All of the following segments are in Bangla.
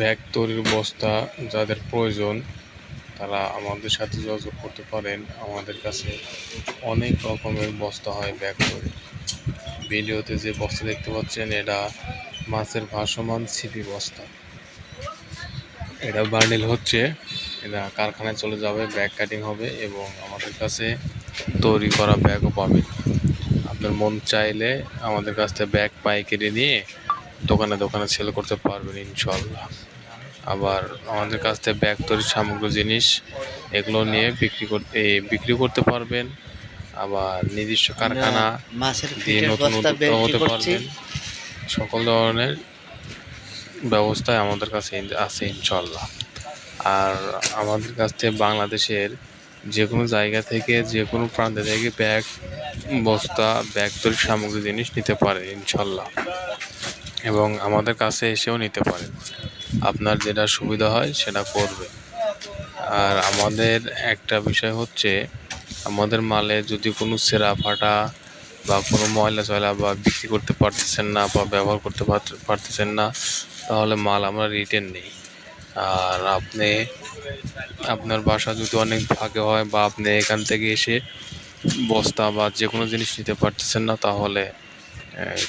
ব্যাগ তৈরির বস্তা যাদের প্রয়োজন, তারা আমাদের সাথে যোগাযোগ করতে পারেন। আমাদের কাছে অনেক রকমের বস্তা হয় ব্যাগ তৈরি ভিডিওতে যে বস্তা দেখতে পাচ্ছেন, এটা মাছের ভাসমান ছিপি বস্তা। এটা বান্ডিল হচ্ছে, এটা কারখানায় চলে যাবে, ব্যাগ কাটিং হবে এবং আমাদের কাছে তৈরি করা ব্যাগও পাবেন। আপনার মন চাইলে আমাদের কাছ থেকে ব্যাগ পাইকারি নিয়ে দোকানে দোকানে সেল করতে পারবেন ইনশাল্লাহ আবার আমাদের কাছ থেকে ব্যাগ তৈরির সামগ্রী জিনিস এগুলো নিয়ে বিক্রি করতে বিক্রি করতে পারবেন। আবার নিজস্ব কারখানা দিয়ে নতুন উদ্যোক্তা হতে পারবেন। সকল ধরনের ব্যবস্থায় আমাদের কাছে আছে ইনশাল্লাহ আর আমাদের কাছ থেকে বাংলাদেশের যে কোনো জায়গা থেকে যে কোনো প্রান্ত থেকে ব্যাগ, বস্তা ব্যাগ তৈরির সামগ্রী জিনিস নিতে পারে, ইনশাল্লাহ। এবং আমাদের কাছে এসেও নিতে পারেন আপনার যেটা সুবিধা হয়, সেটা করবে। আর আমাদের একটা বিষয় হচ্ছে, আমাদের মালে যদি কোনো সেরা ফাটা বা কোনো ময়লা চয়লা বা বিক্রি করতে পারতেছেন না বা ব্যবহার করতে পারতে- পারতেছেন না, তাহলে মাল আমরা রিটার্ন নিই। আর আপনি, আপনার বাসা যদি অনেক ভাগে হয় বা আপনি এখান থেকে এসে বস্তা বা যে কোনো জিনিস নিতে পারতেছেন না, তাহলে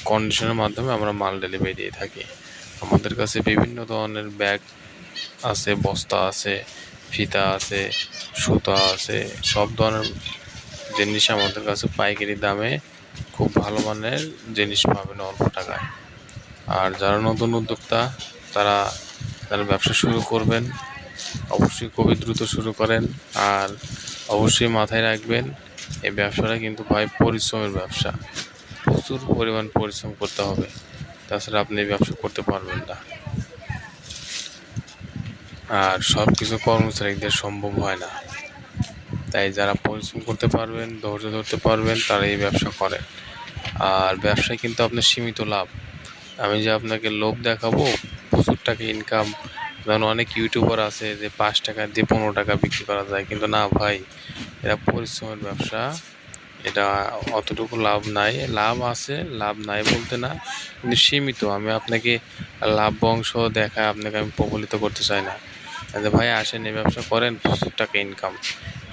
কন্ডিশনের মাধ্যমে আমরা মাল ডেলিভারি দিয়ে থাকি। আমাদের কাছে বিভিন্ন ধরনের ব্যাগ আছে, বস্তা আছে, ফিতা আছে, সুতা আছে, সব ধরনের জিনিস আমাদের কাছে পাইকারি দামে খুব ভালো মানের জিনিস পাবেন অল্প টাকায়। আর যারা নতুন উদ্যোক্তা, তারা তারা ব্যবসা শুরু করবেন, অবশ্যই খুবই দ্রুত শুরু করেন আর অবশ্যই মাথায় রাখবেন, এই ব্যবসাটা কিন্তু ভাই পরিশ্রমের ব্যবসা। প্রচুর পরিমাণ পরিশ্রম করতে হবে, তাছাড়া আপনি এই ব্যবসা করতে পারবেন না। আর সব কিছু কর্মচারীদের সম্ভব হয় না। তাই যারা পরিশ্রম করতে পারবেন, ধৈর্য ধরতে পারবেন তারা এই ব্যবসা করেন। আর ব্যবসায় কিন্তু আপনার সীমিত লাভ। আমি যে আপনাকে লোভ দেখাবো প্রচুর টাকা ইনকাম যেমন অনেক ইউটিউবার আছে যে পাঁচ টাকা দিয়ে পনেরো টাকা বিক্রি করা যায়, কিন্তু না ভাই এটা পরিশ্রমের ব্যবসা। এটা অতটুকু লাভ নাই। লাভ আছে, লাভ নাই বলতে না, কিন্তু সীমিত। আমি আপনাকে লাভ বংশ দেখায় আপনাকে আমি প্রবলিত করতে চাই না। যে ভাই আসেন, এই ব্যবসা করেন, প্রচুর টাকা ইনকাম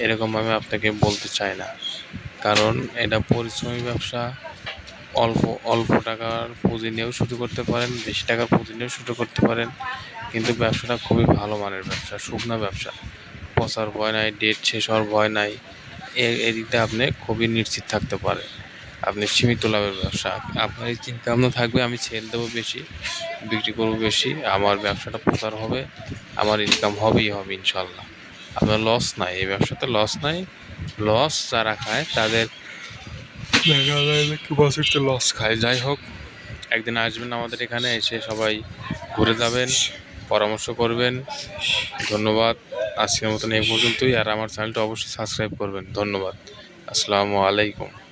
এরকম আমি আপনাকে বলতে চাই না। কারণ এটা পরিশ্রমী ব্যবসা অল্প অল্প টাকার পুঁজি নিয়েও শুরু করতে পারেন, বেশি টাকার পুঁজি নিয়েও শুরু করতে পারেন। কিন্তু ব্যবসাটা খুবই ভালো মানের ব্যবসা, শুকনা ব্যবসা। পচার ভয় নাই, ডেট শেষ হওয়ার ভয় নাই। এদিকটা আপনি খুবই নিশ্চিত থাকতে পারেন। আপনি সীমিত লাভের ব্যবসা। আপনার এই চিন্তা ভাবনা থাকবে, আমি সেল দেবো বেশি, বিক্রি করব বেশি, আমার ব্যবসাটা প্রচার হবে, আমার ইনকাম হবেই হবে ইনশাল্লাহ। আপনার লস নাই, এই ব্যবসাতে লস নাই। লস যারা খায়, তাদের দেখা যায় যে কি বছরতে লস খায়। যাই হোক, একদিন আসবেন আমাদের এখানে, এসে সবাই ঘুরে যাবেন, পরামর্শ করবেন। ধন্যবাদ। আজকের মতন এই পর্যন্তই। আর আমার চ্যানেলটা অবশ্যই সাবস্ক্রাইব করবেন। ধন্যবাদ। আসসালামু আলাইকুম।